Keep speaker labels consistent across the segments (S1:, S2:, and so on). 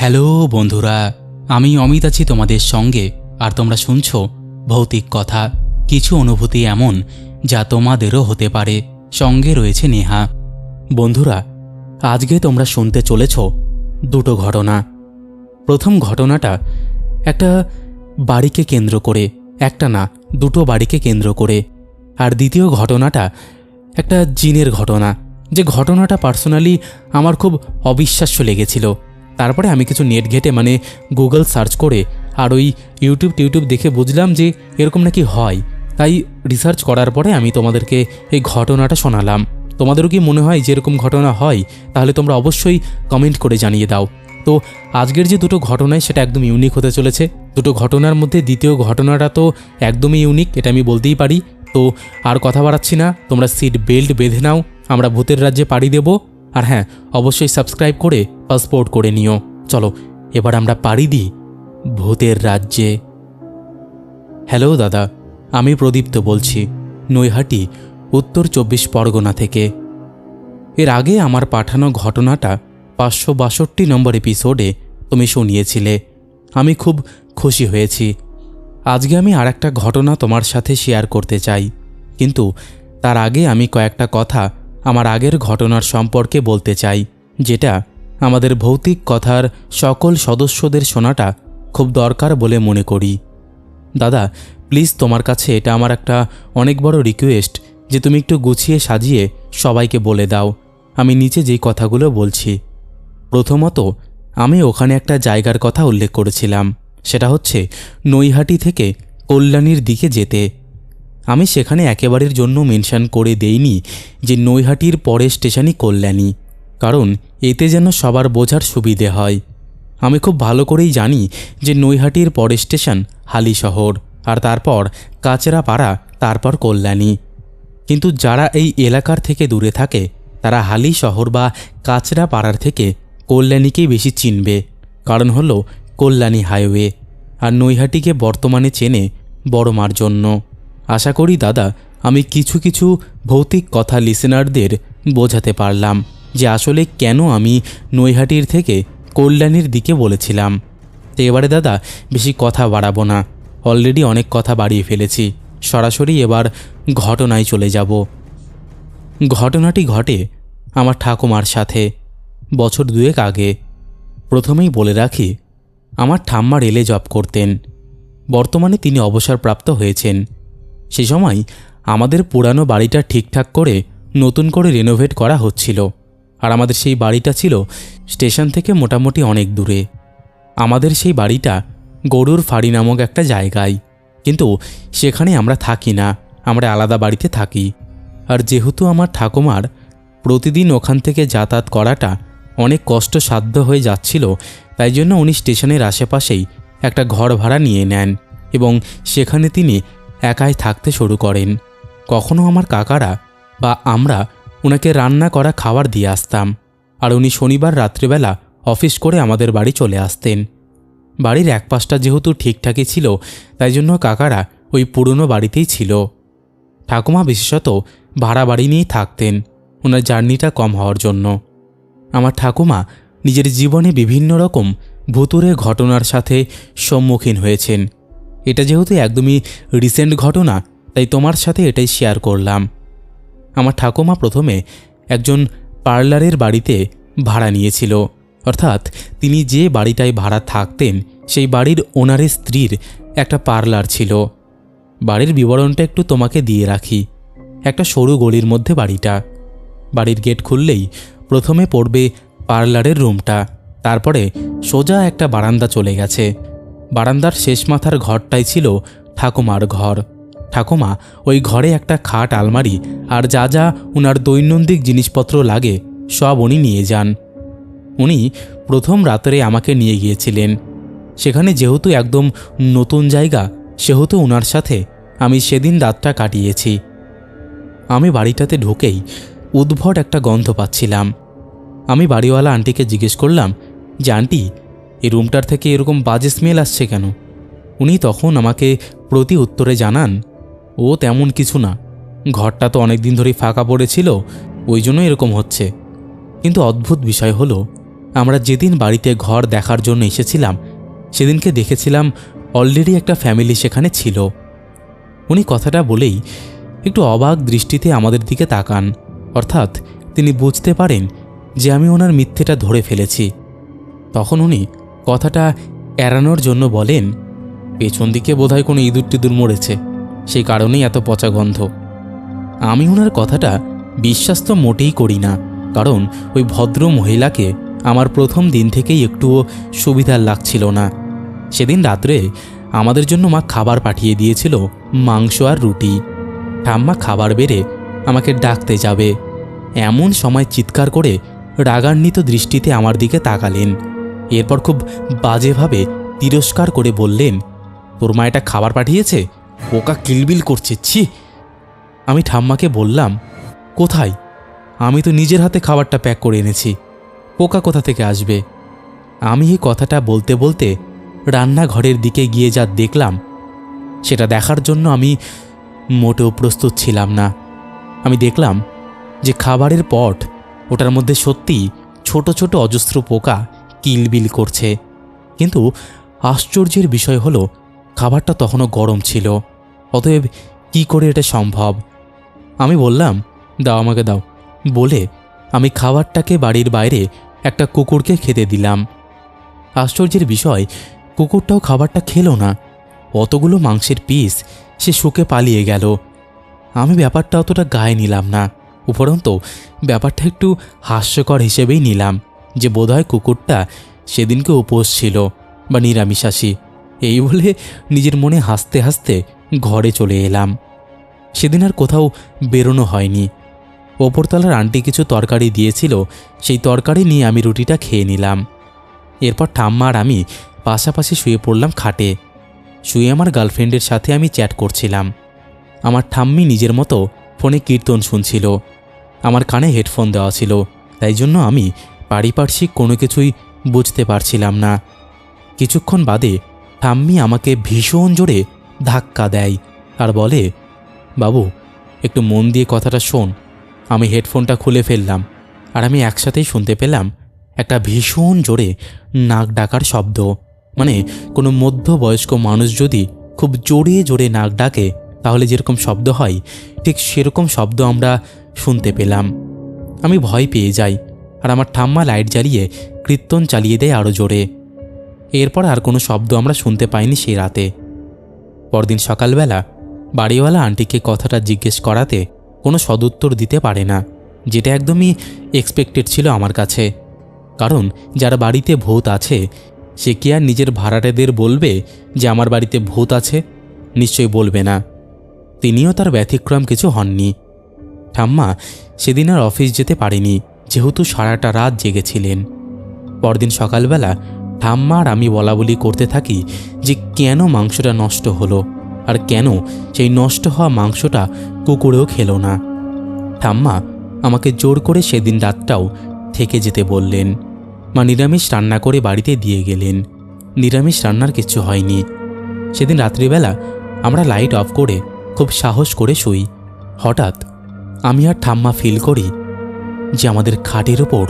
S1: Hello বন্ধুরা, আমি অমিত আছি তোমাদের সঙ্গে, আর তোমরা শুনছো ভৌতিক কথা, কিছু অনুভূতি এমন, যা তোমাদেরও হতে পারে, সঙ্গে রয়েছে নেহা। বন্ধুরা, আজকে তোমরা শুনতে চলেছ দুটো ঘটনা। প্রথম ঘটনাটা, একটা বাড়িকে কেন্দ্র করে, একটা না, দুটো বাড়িকে কেন্দ্র করে। আর দ্বিতীয় ঘটনাটা, একটা জিনের ঘটনা, যে ঘটনাটা পার্সোনালি আমার খুব অবিশ্বাস্য লেগেছিল। তারপরে আমি কিছু নেট ঘেটে মানে গুগল সার্চ করে আর ওই ইউটিউব টিউটিউব দেখে বুঝলাম যে এরকম নাকি হয়। তাই রিসার্চ করার পরে আমি তোমাদেরকে এই ঘটনাটা শোনালাম। তোমাদেরও কি মনে হয় যে এরকম ঘটনা হয়? তাহলে তোমরা অবশ্যই কমেন্ট করে জানিয়ে দাও। তো আজকের যে দুটো ঘটনায় সেটা একদম ইউনিক হতে চলেছে। দুটো ঘটনার মধ্যে দ্বিতীয় ঘটনাটা তো একদমই ইউনিক এটা আমি বলতেই পারি। তো আর কথা বাড়াচ্ছি না, তোমরা সিট বেল্ট বেঁধে নাও, আমরা ভূতের রাজ্যে পাড়ি দেব। আর হ্যাঁ অবশ্যই সাবস্ক্রাইব করে পাসপোর্ট করে নিও। চলো, এবার আমরা পাড়ি দিই ভূতের রাজ্যে। হ্যালো দাদা, আমি প্রদীপ্ত বলছি, নৈহাটি, উত্তর চব্বিশ পরগনা থেকে। এর আগে আমার পাঠানো ঘটনাটা পাঁচশো বাষট্টি নম্বর এপিসোডে তুমি শুনিয়েছিলে। আমি খুব খুশি হয়েছি। আজকে আমি আর একটা ঘটনা তোমার সাথে শেয়ার করতে চাই। কিন্তু তার আগে আমি কয়েকটা কথা আমার আগের ঘটনার সম্পর্কে বলতে চাই, যেটা আমাদের ভৌতিক কথার সকল সদস্যদের শোনাটা খুব দরকার বলে মনে করি। দাদা, প্লিজ তোমার কাছে এটা আমার একটা অনেক বড় রিকোয়েস্ট যে তুমি একটু গুছিয়ে সাজিয়ে সবাইকে বলে দাও। আমি নিচে যেই কথাগুলো বলছি। প্রথমত, আমি ওখানে একটা জায়গার কথা উল্লেখ করেছিলাম। সেটা হচ্ছে নৈহাটি থেকে কল্যাণীর দিকে যেতে। আমি সেখানে একেবারের জন্য মেনশন করে দেইনি যে নৈহাটির পরের স্টেশনই কল্যাণী, কারণ এতে যেন সবার বোঝার সুবিধে হয়। আমি খুব ভালো করেই জানি যে নৈহাটির পরের স্টেশন হালি শহর, আর তারপর কাচরাপাড়া, তারপর কল্যাণী। কিন্তু যারা এই এলাকার থেকে দূরে থাকে, তারা হালি শহর বা কাচরা পাড়ার থেকে কল্যাণীকেই বেশি চিনবে, কারণ হলো কল্যাণী হাইওয়ে, আর নৈহাটিকে বর্তমানে চেনে বড় মার জন্য। আশা করি দাদা, আমি কিছু কিছু ভৌতিক কথা লিসেনারদের বোঝাতে পারলাম, যে আসলে কেন আমি নৈহাটির থেকে কল্যাণীর দিকে বলেছিলাম। তো এবারে দাদা, বেশি কথা বাড়াবো না। অলরেডি অনেক কথা বাড়িয়ে ফেলেছি। সরাসরি এবার ঘটনায় চলে যাব। ঘটনাটি ঘটে আমার ঠাকুমার সাথে, বছর দুয়েক আগে। প্রথমেই বলে রাখি, আমার ঠাম্মা রেলে জব করতেন। বর্তমানে তিনি অবসরপ্রাপ্ত হয়েছেন। সে সময় আমাদের পুরানো বাড়িটা ঠিকঠাক করে নতুন করে রেনোভেট করা হচ্ছিল। আর আমাদের সেই বাড়িটা ছিল স্টেশন থেকে মোটামুটি অনেক দূরে। আমাদের সেই বাড়িটা গরুর ফাড়ি নামক একটা জায়গায়। কিন্তু সেখানে আমরা থাকি না, আমরা আলাদা বাড়িতে থাকি। আর যেহেতু আমার ঠাকুমার প্রতিদিন ওখান থেকে যাতায়াত করাটা অনেক কষ্টসাধ্য হয়ে যাচ্ছিল, তাই জন্য উনি স্টেশনের আশেপাশেই একটা ঘর ভাড়া নিয়ে নেন এবং সেখানে তিনি একাই থাকতে শুরু করেন। কখনো আমার কাকারা বা আমরা ওনাকে রান্না করা খাবার দিয়ে আসতাম আর উনি শনিবার রাত্রিবেলা অফিস করে আমাদের বাড়ি চলে আসতেন। বাড়ির এক পাশটা যেহেতু ঠিকঠাকই ছিল, তাই জন্য কাকারা ওই পুরনো বাড়িতেই ছিল। ঠাকুমা বিশেষত ভাড়া বাড়ি নিয়েই থাকতেন ওনার জার্নিটা কম হওয়ার জন্য। আমার ঠাকুমা নিজের জীবনে বিভিন্ন রকম ভুতুরে ঘটনার সাথে সম্মুখীন হয়েছেন। এটা যেহেতু একদমই রিসেন্ট ঘটনা, তাই তোমার সাথে এটাই শেয়ার করলাম। আমার ঠাকুমা প্রথমে একজন পার্লারের বাড়িতে ভাড়া নিয়েছিল। অর্থাৎ তিনি যে বাড়িটায় ভাড়া থাকতেন, সেই বাড়ির ওনারের স্ত্রীর একটা পার্লার ছিল। বাড়ির বিবরণটা একটু তোমাকে দিয়ে রাখি। একটা সরু গলির মধ্যে বাড়িটা। বাড়ির গেট খুললেই প্রথমে পড়বে পার্লারের রুমটা তারপরে সোজা একটা বারান্দা চলে গেছে। বারান্দার শেষ মাথার ঘরটাই ছিল ঠাকুমার ঘর। ঠাকুমা ওই ঘরে একটা খাট, আলমারি আর যা যা উনার দৈনন্দিন জিনিসপত্র লাগে সব উনি নিয়ে যান। উনি প্রথম রাত্রে আমাকে নিয়ে গিয়েছিলেন। সেখানে যেহেতু একদম নতুন জায়গা, সেহেতু উনার সাথে আমি সেদিন রাতটা কাটিয়েছি। আমি বাড়িটাতে ঢুকেই উদ্ভট একটা গন্ধ পাচ্ছিলাম। আমি বাড়িওয়ালা আন্টিকে জিজ্ঞেস করলাম, যে আন্টি এই রুমটার থেকে এরকম বাজে স্মেল আসছে কেন? উনি তখন আমাকে প্রতি উত্তরে জানান, ও তেমন কিছু না। ঘরটা তো অনেক দিন ধরেই ফাঁকা পড়েছিল, ওই জন্য এরকম হচ্ছে। কিন্তু অদ্ভুত বিষয় হলো, আমরা যেদিন বাড়িতে ঘর দেখার জন্য এসেছিলাম, সেদিনকে দেখেছিলাম অলরেডি একটা ফ্যামিলি সেখানে ছিল। উনি কথাটা বলেই একটু অবাক দৃষ্টিতে আমাদের দিকে তাকান, অর্থাৎ তিনি বুঝতে পারেন যে আমি ওনার মিথ্যেটা ধরে ফেলেছি। তখন উনি কথাটা এড়ানোর জন্য বলেন, পেছন দিকে বোধহয় কোনো ইঁদুর টিঁদুর মরেছে, সেই কারণেই এত পচা গন্ধ। আমি ওনার কথাটা বিশ্বাস তো মোটেই করি না, কারণ ওই ভদ্র মহিলাকে আমার প্রথম দিন থেকেই একটুও সুবিধার লাগছিল না। সেদিন রাত্রে আমাদের জন্য মা খাবার পাঠিয়ে দিয়েছিল, মাংস আর রুটি। ঠাম্মা খাবার বেড়ে আমাকে ডাকতে যাবে। এমন সময় চিৎকার করে রাগান্বিত দৃষ্টিতে আমার দিকে তাকালেন। এরপর খুব বাজেভাবে তিরস্কার করে বললেন, তোর মা এটা খাবার পাঠিয়েছে? পোকা কিলবিল করছে, ছি! আমি ঠাম্মাকে বললাম, কোথায়? আমি তো নিজের হাতে খাবারটা প্যাক করে এনেছি। পোকা কোথা থেকে আসবে? আমি এই কথাটা বলতে বলতে রান্নাঘরের দিকে গিয়ে যা দেখলাম, সেটা দেখার জন্য আমি মোটেও প্রস্তুত ছিলাম না। আমি দেখলাম যে খাবারের পট, ওটার মধ্যে সত্যিই ছোট ছোট অজস্র পোকা কিলবিল করছে। কিন্তু আশ্চর্যের বিষয় হলো, খাবারটা তখনও গরম ছিল। অতএব কি করে এটা সম্ভব? আমি বললাম, দাও আমাকে দাও। বলে আমি খাবারটাকে বাড়ির বাইরে একটা কুকুরকে খেতে দিলাম। আশ্চর্যের বিষয়, কুকুরটাও খাবারটা খেলো না। অতগুলো মাংসের পিস সে শুকে পালিয়ে গেল। আমি ব্যাপারটা অতটা গায়ে নিলাম না, উপরন্তু ব্যাপারটা একটু হাস্যকর হিসেবেই নিলাম। যে বোধহয় কুকুরটা সেদিনকে উপোস ছিল বা নিরামিষাসী এই বলে নিজের মনে হাসতে হাসতে ঘরে চলে এলাম। সেদিন আর কোথাও বেরোনো হয়নি। ওপরতলার আন্টি কিছু তরকারি দিয়েছিল, সেই তরকারি নিয়ে আমি রুটিটা খেয়ে নিলাম। এরপর ঠাম্মা আর আমি পাশাপাশি শুয়ে পড়লাম খাটে। শুয়ে আমার গার্লফ্রেন্ডের সাথে আমি চ্যাট করছিলাম। আমার ঠাম্মি নিজের মতো ফোনে কীর্তন শুনছিল। আমার কানে হেডফোন দেওয়া ছিল, তাই জন্য আমি পারিপার্শ্বিক কোনো কিছুই বুঝতে পারছিলাম না। কিছুক্ষণ বাদে ঠাম্মি আমাকে ভীষণ জোরে ধাক্কা দেয় আর বলে, বাবু, একটু মন দিয়ে কথাটা শোন। আমি হেডফোনটা খুলে ফেললাম আর আমি একসাথেই শুনতে পেলাম একটা ভীষণ জোরে নাক ডাকার শব্দ। মানে কোনো মধ্যবয়স্ক মানুষ যদি খুব জোরে জোরে নাক ডাকে, তাহলে যেরকম শব্দ হয়, ঠিক সেরকম শব্দ আমরা শুনতে পেলাম। আমি ভয় পেয়ে যাই আর আমার ঠাম্মা লাইট জ্বালিয়ে কীর্তন চালিয়ে দেয় আরও জোরে। এরপর আর কোনো শব্দ আমরা শুনতে পাইনি সেই রাতে। পরদিন সকালবেলা বাড়িওয়ালা আন্টিকে কথাটা জিজ্ঞেস করাতে কোনো সদুত্তর দিতে পারে না, যেটা একদমই এক্সপেক্টেড ছিল আমার কাছে। কারণ যার বাড়িতে ভূত আছে, সে কি আর নিজের ভাড়াটেদের বলবে যে আমার বাড়িতে ভূত আছে? নিশ্চয়ই বলবে না। তিনিও তার ব্যতিক্রম কিছু হননি। ঠাম্মা সেদিন আর অফিস যেতে পারেনি। যেহেতু সারাটা রাত জেগেছিলেন। পরদিন সকালবেলা ঠাম্মা আর আমি বলা বলি করতে থাকি যে কেন মাংসটা নষ্ট হলো আর কেন সেই নষ্ট হওয়া মাংসটা কুকুরেও খেলো না। ঠাম্মা আমাকে জোর করে সেদিন রাতটাও থেকে যেতে বললেন। মা নিরামিষ রান্না করে বাড়িতে দিয়ে গেলেন। নিরামিষ রান্নার কিছু হয়নি। সেদিন রাত্রিবেলা আমরা লাইট অফ করে খুব সাহস করে শুই। হঠাৎ আমি আর ঠাম্মা ফিল করি যে আমাদের খাটের ওপর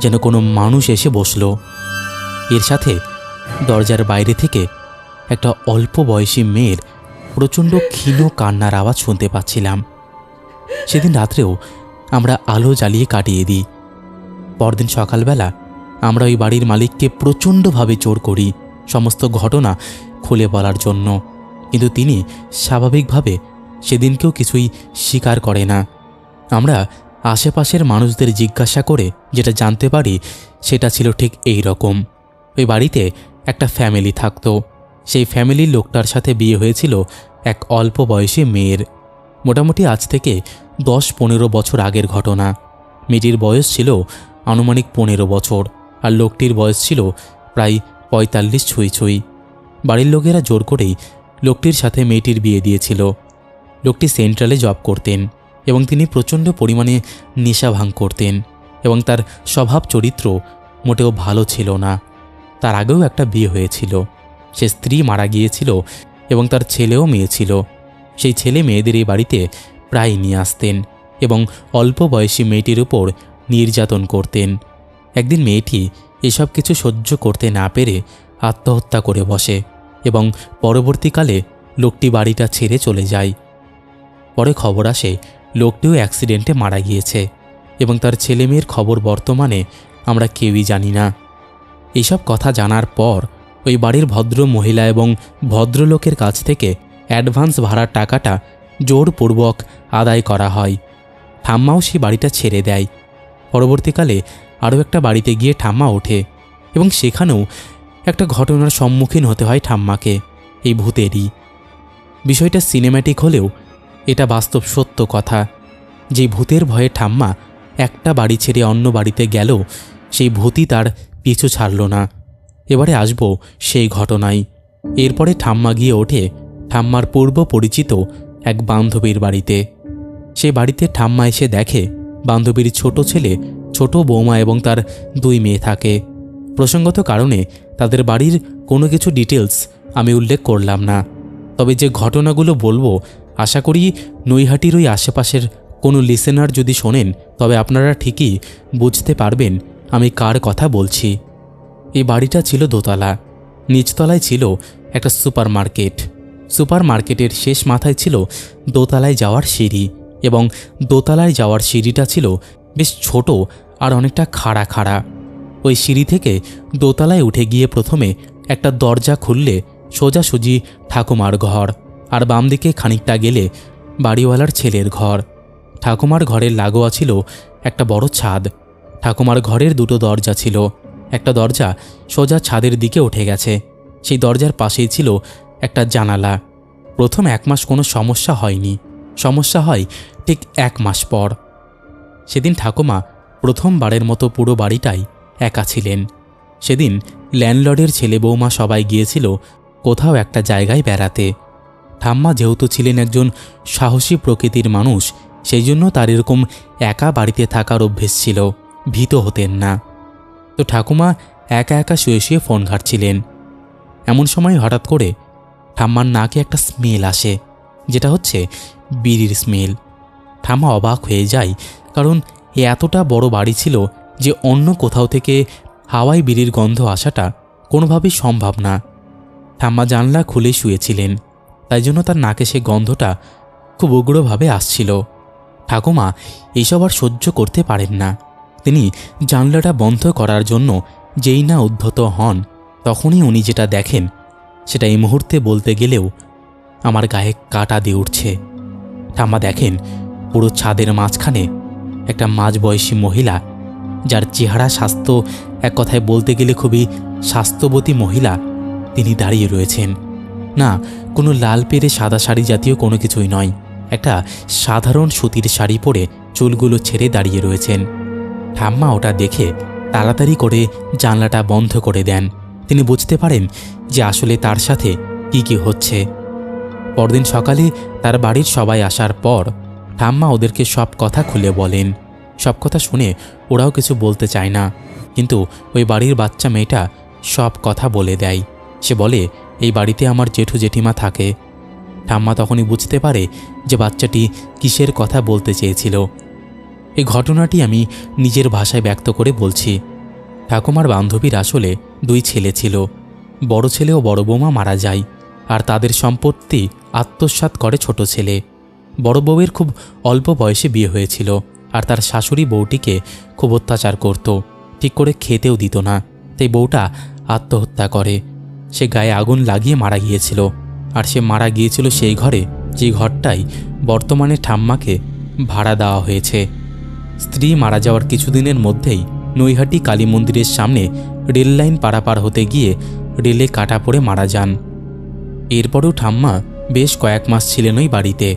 S1: যেন কোনো মানুষ এসে বসল। এর সাথে দরজার বাইরে থেকে একটা অল্প বয়সী মেয়ের প্রচণ্ড ক্ষীণ কান্নার আওয়াজ শুনতে পাচ্ছিলাম। সেদিন রাত্রেও আমরা আলো জ্বালিয়ে কাটিয়ে দিই। পরদিন সকালবেলা আমরা ওই বাড়ির মালিককে প্রচণ্ডভাবে জোর করি সমস্ত ঘটনা খুলে বলার জন্য। কিন্তু তিনি স্বাভাবিকভাবে সেদিনকেও কিছুই স্বীকার করে না। আমরা আশেপাশের মানুষদের জিজ্ঞাসা করে যেটা জানতে পারি, সেটা ছিল ঠিক এই রকম। ওই বাড়িতে একটা ফ্যামিলি থাকতো। সেই ফ্যামিলির লোকটার সাথে বিয়ে হয়েছিল এক অল্প বয়সী মেয়ের। মোটামুটি আজ থেকে দশ পনেরো বছর আগের ঘটনা। মেয়েটির বয়স ছিল আনুমানিক পনেরো বছর আর লোকটির বয়স ছিল প্রায় পঁয়তাল্লিশ ছুঁই ছুঁই। বাড়ির লোকেরা জোর করেই লোকটির সাথে মেয়েটির বিয়ে দিয়েছিল। লোকটি সেন্ট্রালে জব করতেন। এবং তিনি প্রচণ্ড পরিমাণে নেশা ভাঙ করতেন এবং তার স্বভাব চরিত্র মোটেও ভালো ছিল না। তার আগেও একটা বিয়ে হয়েছিল। সে স্ত্রী মারা গিয়েছিল এবং তার ছেলেও মেয়ে ছিল। সেই ছেলে মেয়েদের এই বাড়িতে প্রায় নিয়ে আসতেন এবং অল্প বয়সী মেয়েটির উপর নির্যাতন করতেন। একদিন মেয়েটি এসব কিছু সহ্য করতে না পেরে আত্মহত্যা করে বসে এবং পরবর্তীকালে লোকটি বাড়িটা ছেড়ে চলে যায়। পরে খবর আসে লোকটিও অ্যাক্সিডেন্টে মারা গিয়েছে এবং তার ছেলেমেয়ের খবর বর্তমানে আমরা কেউই জানি না। এইসব কথা জানার পর ওই বাড়ির ভদ্র মহিলা এবং ভদ্রলোকের কাছ থেকে অ্যাডভান্স ভাড়ার টাকাটা জোরপূর্বক আদায় করা হয়। ঠাম্মাও সেই বাড়িটা ছেড়ে দেয়। পরবর্তীকালে আরও একটা বাড়িতে গিয়ে ঠাম্মা ওঠে এবং সেখানেও একটা ঘটনার সম্মুখীন হতে হয় ঠাম্মাকে, এই ভূতেরই। বিষয়টা সিনেম্যাটিক হলেও এটা বাস্তব সত্য কথা। যে ভূতের ভয়ে ঠাম্মা একটা বাড়ি ছেড়ে অন্য বাড়িতে গেল, সেই ভূতই তার পিছু ছাড়ল না। এবারে আসব সেই ঘটনায়। এরপরে ঠাম্মা গিয়ে ওঠে ঠাম্মার পূর্ব পরিচিত এক বান্ধবীর বাড়িতে। সে বাড়িতে ঠাম্মা এসে দেখে বান্ধবীর ছোট ছেলে, ছোট বৌমা এবং তার দুই মেয়ে থাকে। প্রসঙ্গত কারণে তাদের বাড়ির কোনো কিছু ডিটেলস আমি উল্লেখ করলাম না। তবে যে ঘটনাগুলো বলব আশা করি নৈহাটির ওই আশেপাশের কোনো লিসেনার যদি শোনেন, তবে আপনারা ঠিকই বুঝতে পারবেন আমি কার কথা বলছি। এই বাড়িটা ছিল দোতলা, নিচতলায় ছিল একটা সুপার মার্কেট সুপার মার্কেটের শেষ মাথায় ছিল দোতলায় যাওয়ার সিঁড়ি এবং দোতলায় যাওয়ার সিঁড়িটা ছিল বেশ ছোট আর অনেকটা খাড়া খাড়া। ওই সিঁড়ি থেকে দোতলায় উঠে গিয়ে প্রথমে একটা দরজা খুললে সোজাসুজি ঠাকুমার ঘর। আর বাম দিকে খানিকটা গেলে বাড়িওয়ালার ছেলের ঘর। ঠাকুমার ঘরের লাগোয়া ছিল একটা বড় ছাদ। ঠাকুমার ঘরের দুটো দরজা ছিল। একটা দরজা সোজা ছাদের দিকে উঠে গেছে। সেই দরজার পাশেই ছিল একটা জানালা। প্রথম এক মাস কোনো সমস্যা হয়নি। সমস্যা হয় ঠিক এক মাস পর। সেদিন ঠাকুমা প্রথমবারের মতো পুরো বাড়িটাই একা ছিলেন। সেদিন ল্যান্ডলর্ডের ছেলে বৌমা সবাই গিয়েছিল কোথাও একটা জায়গায় বেড়াতে। ঠাম্মা যেহেতু ছিলেন একজন সাহসী প্রকৃতির মানুষ, সেই জন্য তার এরকম একা বাড়িতে থাকার অভ্যেস ছিল, ভীত হতেন না। তো ঠাকুমা একা একা শুয়ে শুয়ে ফোন ঘাটছিলেন। এমন সময় হঠাৎ করে ঠাম্মার নাকে একটা স্মেল আসে, যেটা হচ্ছে বিড়ির স্মেল ঠাম্মা অবাক হয়ে যায়, কারণ এতটা বড় বাড়ি ছিল যে অন্য কোথাও থেকে হাওয়ায় বিড়ির গন্ধ আসাটা কোনোভাবেই সম্ভব না। ঠাম্মা জানলা খুলে শুয়েছিলেন। তাই জন্য তার নাকে সে গন্ধটা খুব উগ্রভাবে আসছিল। ঠাকুমা, এইসব আর সহ্য করতে পারেন না। তিনি জানলাটা বন্ধ করার জন্য যেই না উদ্ধত হন, তখনই উনি যেটা দেখেন, সেটা এই মুহূর্তে বলতে গেলেও আমার গায়ে কাটা দিয়ে উঠছে। ঠাম্মা দেখেন, পুরো ছাদের মাঝখানে একটা মাঝবয়সী মহিলা, যার চেহারা, স্বাস্থ্য এক কথায় বলতে গেলে খুবই স্বাস্থ্যবতী মহিলা, তিনি দাঁড়িয়ে রয়েছেন। না, কোনো লাল পেরে সাদা শাড়ি জাতীয় কোনো কিছুই নয়। একটা সাধারণ সুতির শাড়ি পরে চুলগুলো ছেড়ে দাঁড়িয়ে রয়েছেন। ঠাম্মা ওটা দেখে তাড়াতাড়ি করে জানলাটা বন্ধ করে দেন। তিনি বুঝতে পারেন যে আসলে তার সাথে কি কি হচ্ছে। পরদিন সকালে তার বাড়ির সবাই আসার পর ঠাম্মা ওদেরকে সব কথা খুলে বলেন। সব কথা শুনে ওরাও কিছু বলতে চায় না। কিন্তু ওই বাড়ির বাচ্চা মেয়েটা সব কথা বলে দেয়। সে বলে এই বাড়িতে আমার জেঠু জেঠিমা থাকে। ঠাম্মা তখনই বুঝতে পারে যে বাচ্চাটি কিসের কথা বলতে চেয়েছিল। এই ঘটনাটি আমি নিজের ভাষায় ব্যক্ত করে বলছি। ঠাকুমার বান্ধবীর আসলে দুই ছেলে ছিল। বড় ছেলে ও বড় বৌমা মারা যায় আর তাদের সম্পত্তি আত্মসাৎ করে ছোট ছেলে। বড় বউয়ের খুব অল্প বয়সে বিয়ে হয়েছিল আর তার শাশুড়ি বউটিকে খুব অত্যাচার করত। ঠিক করে খেতেও দিত না, তাই বউটা আত্মহত্যা করে। সে গায়ে আগুন লাগিয়ে মারা গিয়েছিল। আর সে মারা গিয়েছিল সেই ঘরে, যে ঘরটাই বর্তমানে ঠাম্মাকে ভাড়া দেওয়া হয়েছে। স্ত্রী মারা যাওয়ার কিছুদিনের মধ্যেই নৈহাটি কালী মন্দিরের সামনে রেল লাইন পারাপার হতে গিয়ে রেলে কাটা পড়ে মারা যান। এরপরেও ঠাম্মা বেশ কয়েক মাস ছিলেন ওই বাড়িতে,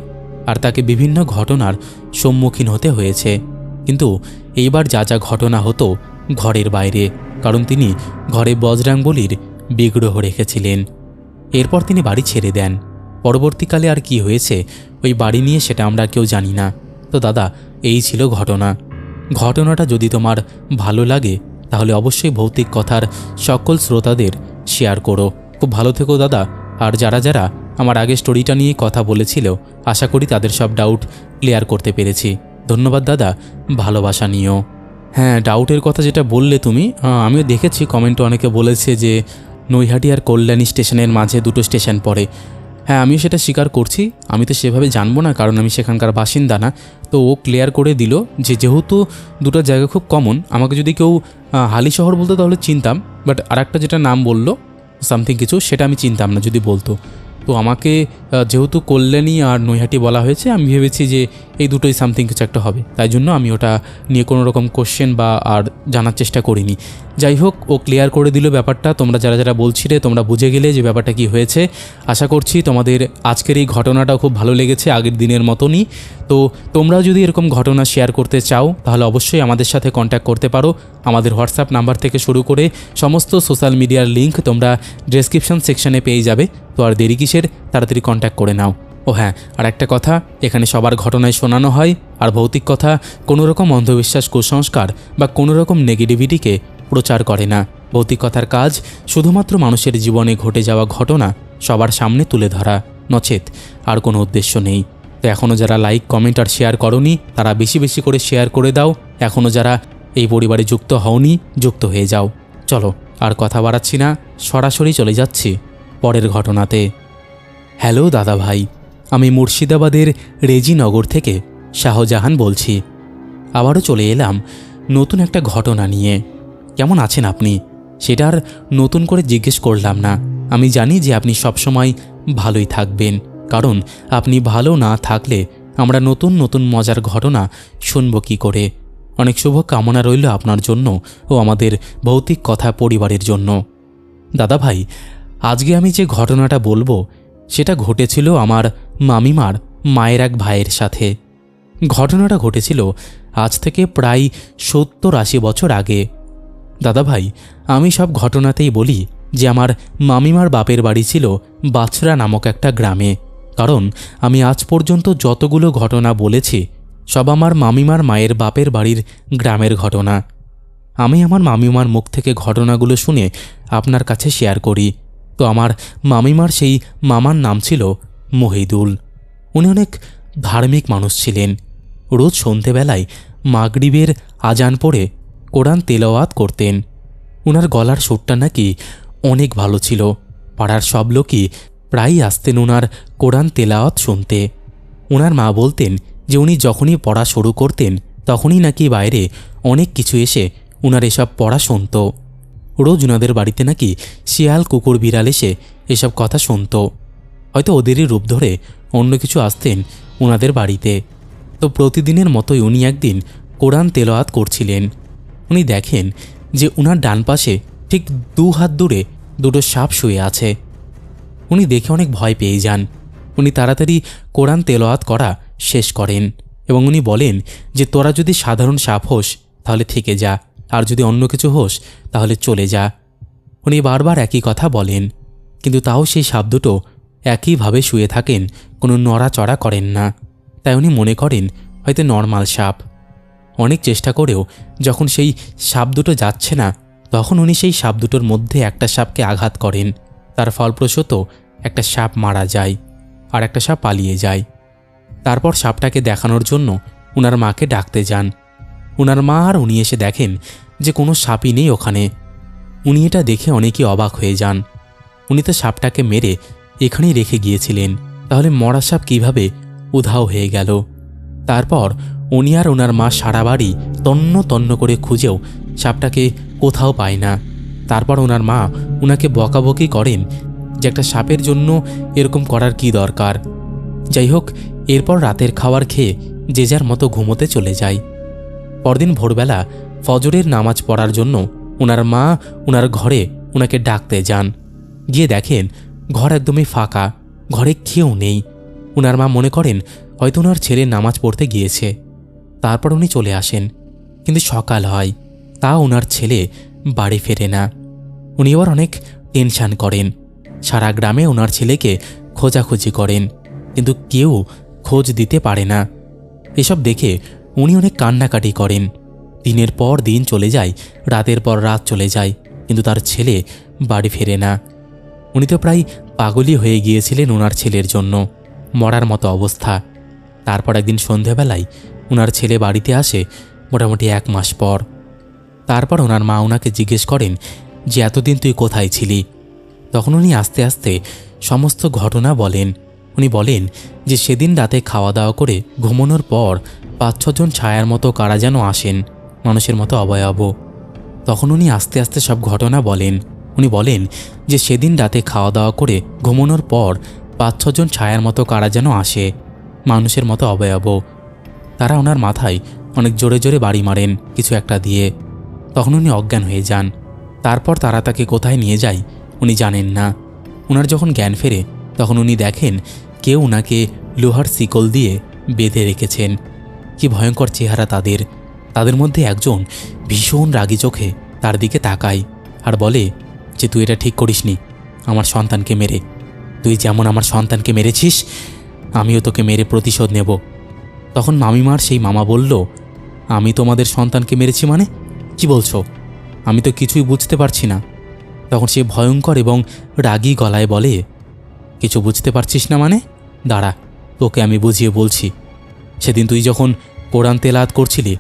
S1: আর তাকে বিভিন্ন ঘটনার সম্মুখীন হতে হয়েছে। কিন্তু এইবার যা যা ঘটনা হতো ঘরের বাইরে, কারণ তিনি ঘরে বজরাঙ্গলির বিগ্রহ রেখেছিলেন। এরপর তিনি বাড়ি ছেড়ে দেন। পরবর্তীকালে আর কি হয়েছে? ওই বাড়ি নিয়ে সেটা আমরা কেউ জানি না। তো দাদা, এই ছিল ঘটনা। ঘটনাটা যদি তোমার ভালো লাগে, তাহলে অবশ্যই ভৌতিক কথার সকল শ্রোতাদের শেয়ার করো। খুব ভালো থেকো দাদা। আর যারা যারা আমার আগে স্টোরিটা নিয়ে কথা বলেছিল, আশা করি তাদের সব ডাউট ক্লিয়ার করতে পেরেছি। ধন্যবাদ দাদা। ভালোবাসা নিও। হ্যাঁ ডাউটের কথা যেটা বললে তুমি আমিও দেখেছি। কমেন্টে অনেকে বলেছে যে নৈহাটি আর কল্যাণী স্টেশনের মাঝে দুটো স্টেশন পড়ে। হ্যাঁ আমিও সেটা স্বীকার করছি। আমি তো সেভাবে জানব না, কারণ আমি সেখানকার বাসিন্দা না। তো ও ক্লিয়ার করে দিল যে যেহেতু দুটো জায়গা খুব কমন আমাকে যদি কেউ হালি শহর বলতো তাহলে চিনতাম। বাট আর একটা যেটা নাম বলল সামথিং কিছু, সেটা আমি চিনতাম না যদি বলতো। তো আমাকে যেহেতু কল্যাণী আর নৈহাটি বলা হয়েছে, আমি ভেবেছি যে এই দুটোই সামথিং কিছু একটা হবে। তাই জন্য আমি ওটা নিয়ে কোনো রকম কোশ্চেন বা আর জানার চেষ্টা করিনি। যাই হোক, ও ক্লিয়ার করে দিল ব্যাপারটা। তোমরা যারা যারা বলছিলে, তোমরা বুঝে গেলে যে ব্যাপারটা কি হয়েছে। আশা করছি তোমাদের আজকের এই ঘটনাটাও খুব ভালো লেগেছে, আগের দিনের মতনই। তো তোমরাও যদি এরকম ঘটনা শেয়ার করতে চাও, তাহলে অবশ্যই আমাদের সাথে কন্ট্যাক্ট করতে পারো। আমাদের হোয়াটসঅ্যাপ নাম্বার থেকে শুরু করে সমস্ত সোশ্যাল মিডিয়ার লিঙ্ক তোমরা ডেসক্রিপশন সেকশনে পেয়ে যাবে। তো আর দেরি কিসের? তাড়াতাড়ি কন্ট্যাক্ট করে নাও। ও হ্যাঁ আর একটা কথা, এখানে সবার ঘটনায় শোনানো হয়। আর ভৌতিক কথা, কোনোরকম অন্ধবিশ্বাস, কুসংস্কার বা কোনো রকম নেগেটিভিটিকে প্রচার করে না। ভৌতিকতার কাজ শুধুমাত্র মানুষের জীবনে ঘটে যাওয়া ঘটনা সবার সামনে তুলে ধরা। নচেত, আর কোনো উদ্দেশ্য নেই। তো এখনও যারা লাইক, কমেন্ট আর শেয়ার করনি, তারা বেশি বেশি করে শেয়ার করে দাও। এখনও যারা এই পরিবারে যুক্ত হওনি, যুক্ত হয়ে যাও। চলো, আর কথা বাড়াচ্ছি না, সরাসরি চলে যাচ্ছি পরের ঘটনাতে। হ্যালো দাদা ভাই আমি মুর্শিদাবাদের রেজিনগর থেকে শাহজাহান বলছি। আবারও চলে এলাম নতুন একটা ঘটনা নিয়ে। কেমন আছেন আপনি? সেটা আর নতুন করে জিজ্ঞেস করলাম না। আমি জানি যে আপনি সবসময় ভালোই থাকবেন। কারণ আপনি ভালো না থাকলে আমরা নতুন নতুন মজার ঘটনা শুনব কি করে? অনেক শুভ কামনা রইল আপনার জন্য ও আমাদের ভৌতিক কথা পরিবারের জন্য। দাদা ভাই, আজকে আমি যে ঘটনাটা বলব, সেটা ঘটেছিল আমার মামিমার মায়ের এক ভাইয়ের সাথে। ঘটনাটা ঘটেছিল আজ থেকে প্রায় সত্তর আশি বছর আগে। দাদা ভাই, আমি সব ঘটনাতেই বলি যে আমার মামিমার বাপের বাড়ি ছিল বাছরা নামক একটা গ্রামে। কারণ আমি আজ পর্যন্ত যতগুলো ঘটনা বলেছি, সব আমার মামিমার মায়ের বাপের বাড়ির গ্রামের ঘটনা। আমি আমার মামিমার মুখ থেকে ঘটনাগুলো শুনে আপনার কাছে শেয়ার করি। তো আমার মামিমার সেই মামার নাম ছিল মহিদুল। উনি অনেক ধার্মিক মানুষ ছিলেন। রোজ সন্ধেবেলায় মাগরিবের আজান পড়ে কোরআন তেলাওয়াত করতেন। ওনার গলার সুরটা নাকি অনেক ভালো ছিল। পাড়ার সব লোকই প্রায়ই আসতেন ওনার কোরআন তেলাওয়াত শুনতে। ওনার মা বলতেন যে উনি যখনই পড়া শুরু করতেন, তখনই নাকি বাইরে অনেক কিছু এসে ওনার এসব পড়া শুনত। রোজ ওনাদের বাড়িতে নাকি শিয়াল, কুকুর, বিড়াল এসে এসব কথা শুনত। হয়তো ওদেরই রূপ ধরে অন্য কিছু আসতেন ওনাদের বাড়িতে। তো প্রতিদিনের মতোই উনি একদিন কোরআন তেলাওয়াত করছিলেন। উনি দেখেন যে উনার ডান পাশে ঠিক দু হাত দূরে দুটো সাপ শুয়ে আছে। উনি দেখে অনেক ভয় পেয়ে যান। উনি তাড়াতাড়ি কোরআন তেলাওয়াত করা শেষ করেন এবং উনি বলেন যে, তোরা যদি সাধারণ সাপ হোস, তাহলে থেকে যা। আর যদি অন্য কিছু হোস, তাহলে চলে যা। উনি বারবার একই কথা বলেন, কিন্তু তাও সেই সাপ দুটো একইভাবে শুয়ে থাকেন, কোনো নড়াচড়া করেন না। তাই উনি মনে করেন, হয়তো নর্মাল সাপ। অনেক চেষ্টা করেও যখন সেই সাপ দুটো যাচ্ছে না, তখন উনি সেই সাপ দুটোর মধ্যে একটা সাপকে আঘাত করেন। তার ফলপ্রসূত একটা সাপ মারা যায় আর একটা সাপ পালিয়ে যায়। তারপর সাপটাকে দেখানোর জন্য উনার মাকে ডাকতে যান। উনার মা আর উনি এসে দেখেন যে কোনো সাপই নেই ওখানে। উনি এটা দেখে অনেকেই অবাক হয়ে যান। উনি তো সাপটাকে মেরে এখানেই রেখে গিয়েছিলেন। তাহলে মরা সাপ কীভাবে উধাও হয়ে গেল? তারপর উনি আর ওনার মা সারা বাড়ি তন্ন তন্ন করে খুঁজেও সাপটাকে কোথাও পায় না। তারপর ওনার মা ওনাকে বকাবকি করেন যে একটা সাপের জন্য এরকম করার কি দরকার। যাই হোক, এরপর রাতের খাবার খেয়ে যে যার মতো ঘুমোতে চলে যায়। পরদিন ভোরবেলা ফজরের নামাজ পড়ার জন্য ওনার মা ওনার ঘরে ওনাকে ডাকতে যান। গিয়ে দেখেন ঘর একদমই ফাঁকা, ঘরে কেউ নেই। ওনার মা মনে করেন হয়তো ওনার ছেলে নামাজ পড়তে গিয়েছে। তারপর উনি চলে আসেন। কিন্তু সকাল হয়, তা ওনার ছেলে বাড়ি ফেরে না। উনি আবার অনেক টেনশান করেন। সারা গ্রামে ওনার ছেলেকে খোঁজাখুঁজি করেন, কিন্তু কেউ খোঁজ দিতে পারে না। এসব দেখে উনি অনেক কান্নাকাটি করেন। দিনের পর দিন চলে যায়, রাতের পর রাত চলে যায়, কিন্তু তার ছেলে বাড়ি ফেরে না। উনি তো প্রায় পাগলই হয়ে গিয়েছিলেন ওনার ছেলের জন্য, মরার মতো অবস্থা। তারপর একদিন সন্ধেবেলায় ওনার ছেলে বাড়িতে আসে মোটামুটি এক মাস পর। তারপর ওনার মা ওনাকে জিজ্ঞেস করেন, যে এতদিন তুই কোথায় ছিলি? তখন উনি আস্তে আস্তে সমস্ত ঘটনা বলেন। উনি বলেন যে সেদিন রাতে খাওয়া দাওয়া করে ঘুমানোর পর পাঁচ ছজন ছায়ার মতো কারা যেন আসেন, মানুষের মতো অবয়ব। তখন উনি আস্তে আস্তে সব ঘটনা বলেন। উনি বলেন যে সেদিন রাতে খাওয়া দাওয়া করে ঘুমানোর পর পাঁচ ছজন ছায়ার মতো কারা যেন আসে, মানুষের মতো অবয়ব। তারা ওনার মাথায় অনেক জোরে জোরে বাড়ি মারেন কিছু একটা দিয়ে। তখন উনি অজ্ঞান হয়ে যান। তারপর তারা তাকে কোথায় নিয়ে যায় উনি জানেন না। ওনার যখন জ্ঞান ফেরে, তখন উনি দেখেন কেউ ওনাকে লোহার শিকল দিয়ে বেঁধে রেখেছেন। কি ভয়ঙ্কর চেহারা তাদের। তাদের মধ্যে একজন ভীষণ রাগি চোখে তার দিকে তাকায় আর বলে, যে তুই এটা ঠিক করিসনি, আমার সন্তানকে মেরে। তুই যেমন আমার সন্তানকে মেরেছিস, আমিও তোকে মেরে প্রতিশোধ নেব। তখন মামিমার সেই মামা বলল, আমি তোমাদের সন্তানকে মেরেছি মানে? কি বলছো? আমি তো কিছুই বুঝতে পারছি না। তখন সে ভয়ঙ্কর এবং রাগী গলায় বলে, কিছু বুঝতে পারছিস না মানে? দাঁড়া, তোকে আমি বুঝিয়ে বলছি। সেদিন তুই যখন কোরআন তেলাত করছিলি,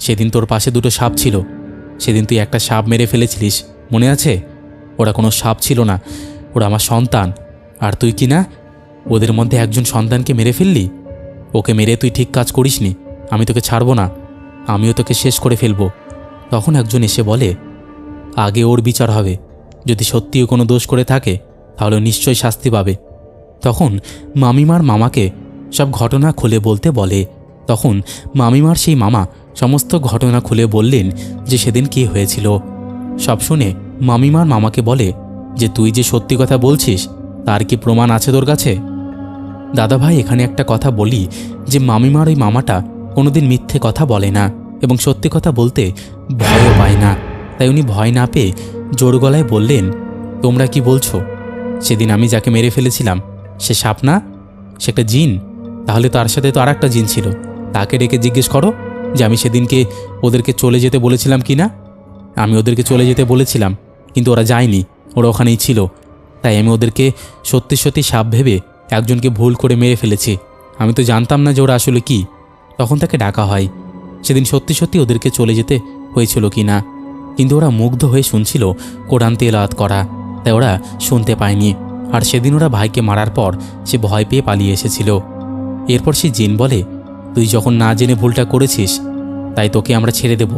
S1: সেদিন তোর পাশে দুটো সাপ ছিল। সেদিন তুই একটা সাপ মেরে ফেলেছিলিস, মনে আছে? ওরা কোনো সাপ ছিল না, ওরা আমার সন্তান। আর তুই কি না? ওদের মধ্যে একজন সন্তানকে মেরে ফেললি? ওকে মেরে তুই ঠিক কাজ করিসনি, আমি তোকে ছাড়বো না, আমিও তোকে শেষ করে ফেলব। তখন একজন এসে বলে, আগে ওর বিচার হবে, যদি সত্যিও কোনো দোষ করে থাকে, তাহলে ও নিশ্চয়ই শাস্তি পাবে। তখন মামিমার মামাকে সব ঘটনা খুলে বলতে বলে। তখন মামিমার সেই মামা সমস্ত ঘটনা খুলে বললেন যে সেদিন কী হয়েছিল। সব শুনে মামিমার মামাকে বলে, যে তুই যে সত্যি কথা বলছিস, তার কি প্রমাণ আছে তোর কাছে? দাদাভাই, এখানে একটা কথা বলি যে মামিমার ওই মামাটা কোনোদিন মিথ্যে কথা বলে না এবং সত্যি কথা বলতে ভয়ও পায় না। তাই উনি ভয় না পেয়ে জোর গলায় বললেন, তোমরা কি বলছো? সেদিন আমি যাকে মেরে ফেলেছিলাম, সে সাপ না? সে একটা জিন? তাহলে তার সাথে তো আর একটা জিন ছিল। তাকে ডেকে জিজ্ঞেস করো যে আমি সেদিনকে ওদেরকে চলে যেতে বলেছিলাম কি না? আমি ওদেরকে চলে যেতে বলেছিলাম, কিন্তু ওরা যায়নি, ওরা ওখানেই ছিল। তাই আমি ওদেরকে সত্যি সত্যি সাপ ভেবে একজনকে ভুল করে মেরে ফেলেছে। আমি তো জানতাম না যে ওরা আসলে কি। তখন তাকে ডাকা হয়। সেদিন সত্যি সত্যি ওদেরকে চলে যেতে হয়েছিল কি না কিন্তু ওরা মুগ্ধ হয়ে শুনছিল কোরআন তেলাওয়াত করা। তাই ওরা শুনতে পায়নি। আর সেদিন ওরা ভাইকে মারার পর সে ভয় পেয়ে পালিয়ে এসেছিল। এরপর সে জিন বলে, তুই যখন না জেনে ভুলটা করেছিস, তাই তোকে আমরা ছেড়ে দেব।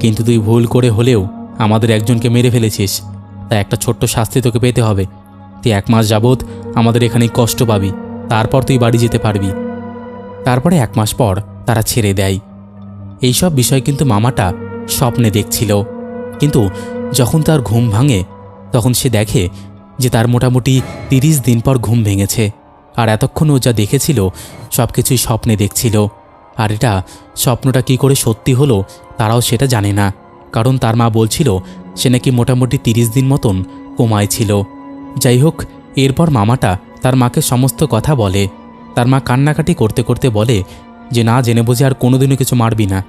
S1: কিন্তু তুই ভুল করে হলেও আমাদের একজনকে মেরে ফেলেছিস। তাই একটা ছোট্ট শাস্তি তোকে পেতে হবে। তুই এক মাস যাবৎ আমাদের এখানে কষ্ট পাবি, তারপর তুই বাড়ি যেতে পারবি। তারপরে এক মাস পর তারা ছেড়ে দেয়। এইসব বিষয় কিন্তু মামাটা স্বপ্নে দেখছিল। কিন্তু যখন তার ঘুম ভাঙে, তখন সে দেখে যে তার মোটামুটি তিরিশ দিন পর ঘুম ভেঙেছে। আর এতক্ষণ ও যা দেখেছিল সব কিছুই স্বপ্নে দেখছিল। আর এটা স্বপ্নটা কি করে সত্যি হলো, তারাও সেটা জানে না। কারণ তার মা বলছিল, সে নাকি মোটামুটি তিরিশ দিন মতন কোমায় ছিল। যাই হোক, এরপর মামাটা তার মাকে সমস্ত কথা বলে। তার মা কান্নাকাটি করতে করতে বলে যে, না, জেনে বুঝে আর কোনোদিনও কিছু মারবি না।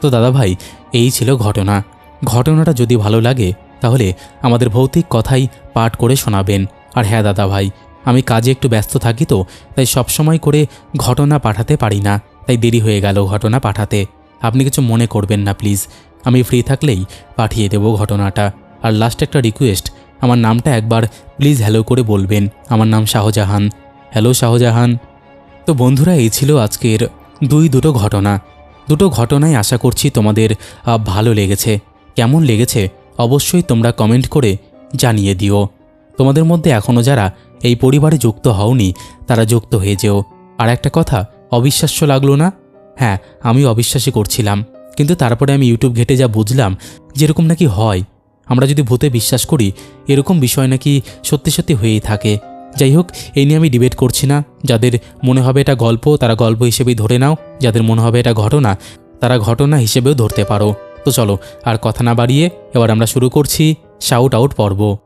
S1: তো দাদাভাই এই ছিল ঘটনা। ঘটনাটা যদি ভালো লাগে, তাহলে আমাদের ভৌতিক কথাই পাঠ করে শোনাবেন। আর হ্যাঁ দাদা ভাই, আমি কাজে একটু ব্যস্ত থাকি তো, তাই সবসময় করে ঘটনা পাঠাতে পারি না। তাই দেরি হয়ে গেল ঘটনা পাঠাতে। আপনি কিছু মনে করবেন না, প্লিজ। আমি ফ্রি থাকলেই পাঠিয়ে দেব ঘটনাটা। আর লাস্ট একটা রিকোয়েস্ট আমার নামটা একবার প্লিজ হ্যালো করে বলবেন। আমার নাম শাহজাহান। হ্যালো শাহজাহান। তো বন্ধুরা, এই ছিল আজকের দুই দুটো ঘটনা। দুটো ঘটনাই আশা করছি তোমাদের ভালো লেগেছে। কেমন লেগেছে অবশ্যই তোমরা কমেন্ট করে জানিয়ে দিও। তোমাদের মধ্যে এখনও যারা এই পরিবারে যুক্ত হওনি, তারা যুক্ত হয়ে যেও। আর একটা কথা, অবিশ্বাস্য লাগল না? হ্যাঁ আমি অবিশ্বাসই করছিলাম। কিন্তু তারপরে আমি ইউটিউব ঘেটে যা বুঝলাম, যেরকম নাকি হয়। আমরা যদি ভূতে বিশ্বাস করি, এরকম বিষয় নাকি সত্যি সত্যি হয়েই থাকে। যাই হোক, এই নিয়ে আমি ডিবেট করছি না। যাদের মনে হবে এটা গল্প, তারা গল্প হিসেবেই ধরে নাও। যাদের মনে হবে এটা ঘটনা, তারা ঘটনা হিসেবেও ধরতে পারো। তো চলো, আর কথা না বাড়িয়ে, এবার আমরা শুরু করছি শাউট আউট পর্ব।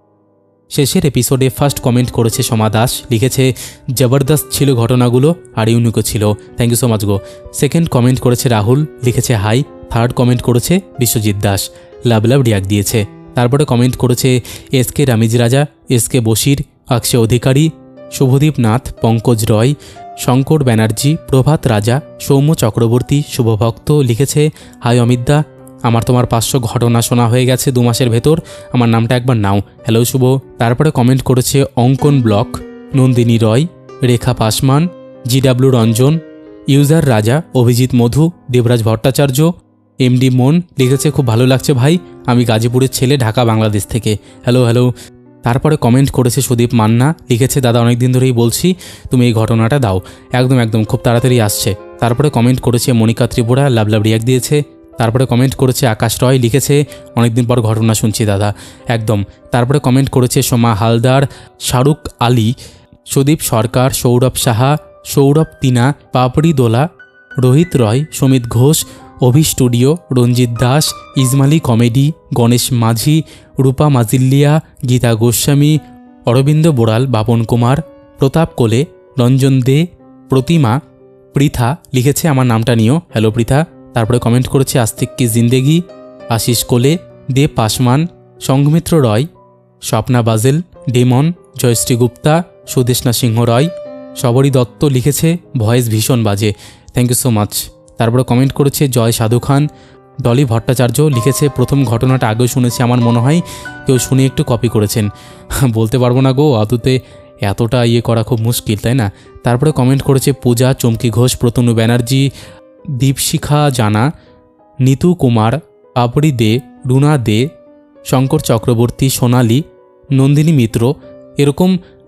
S1: শেষের এপিসোডে ফার্স্ট কমেন্ট করেছে সোমা দাস। লিখেছে, জবরদস্ত ছিল ঘটনাগুলো আর ইউনিকও ছিল। থ্যাংক ইউ সো মাচ গো। সেকেন্ড কমেন্ট করেছে রাহুল। লিখেছে হাই থার্ড কমেন্ট করেছে বিশ্বজিৎ দাস। লাভ লাভ রিয়াক দিয়েছে। তারপরে কমেন্ট করেছে S K Ramiz Raja S K Bashir Akshay Adhikari, Shubhadeep Nath, Pankaj Roy, Shankar Banerjee, Prabhat Raja, Soumya Chakraborty, শুভভক্ত লিখেছে, হাই অমিতদা আমার তোমার পাঁচশো ঘটনা শোনা হয়ে গেছে দু মাসের ভেতর, আমার নামটা একবার নাও। হ্যালো শুভ। তারপরে কমেন্ট করেছে Ankan block, Nandini Roy, Rekha Pasman GW Ranjan, user Raja, Abhijit Madhu, Debraj Bhattacharya MD Mon লিখেছে, খুব ভালো লাগছে ভাই আমি গাজীপুরের ছেলে ঢাকা, বাংলাদেশ থেকে। হ্যালো হ্যালো তারপরে কমেন্ট করেছে সুদীপ মান্না। লিখেছে, দাদা অনেক দিন ধরেই বলছি, তুমি এই ঘটনাটা দাও। একদম একদম, খুব তাড়াতাড়ি আসছে। তারপরে কমেন্ট করেছে মনিকা ত্রিপুরা, লাভ লাভ রিয়াক দিয়েছে। তারপরে কমেন্ট করেছে আকাশ রয়, লিখেছে, অনেকদিন পর ঘটনা শুনছি, দাদা। একদম। তারপরে কমেন্ট করেছে সোমা হালদার, শাহরুখ আলী, সুদীপ সরকার, সৌরভ সাহা, সৌরভ তিনা পাপড়ি দোলা, রোহিত রয়, সমিত ঘোষ অভি স্টুডিও, রঞ্জিত দাস, ইজমালি কমেডি, গণেশ মাঝি, রূপা মাজিল্লিয়া, গীতা গোস্বামী, অরবিন্দ বোড়াল বাপন কুমার, প্রতাপ কোলে, রঞ্জন দে, প্রতিমা, পৃথা লিখেছে আমার নামটা নিও হ্যালো পৃথা। তারপরে কমেন্ট করেছে আস্তিক কি জিন্দেগি, আশিস কোলে, দেব পাসমান সংঘমিত্র রয়, স্বপ্না বাজেল, ডেমন, জয়শ্রী গুপ্তা, সুদেশনা সিংহ রয়, শবরী দত্ত লিখেছে, ভয়েস ভীষণ বাজে। থ্যাংক ইউ সো মাচ তারপরে কমেন্ট করেছে, জয় সাধু খান। ডলি ভট্টাচার্য লিখেছে, প্রথম ঘটনাটা আগেও শুনেছি, আমার মনে হয় কেউ শুনে একটু কপি করেছেন। বলতে পারব না গো, আদতে এতটা ইয়ে করা খুব মুশকিল, তাই না? তারপরে কমেন্ট করেছে, পূজা, চমকি ঘোষ প্রতনু ব্যানার্জি, দীপশিখা জানা, নিতু কুমার পাপড়ি দে, রুনা দে, শঙ্কর চক্রবর্তী, সোনালি, নন্দিনী মিত্র। এরকম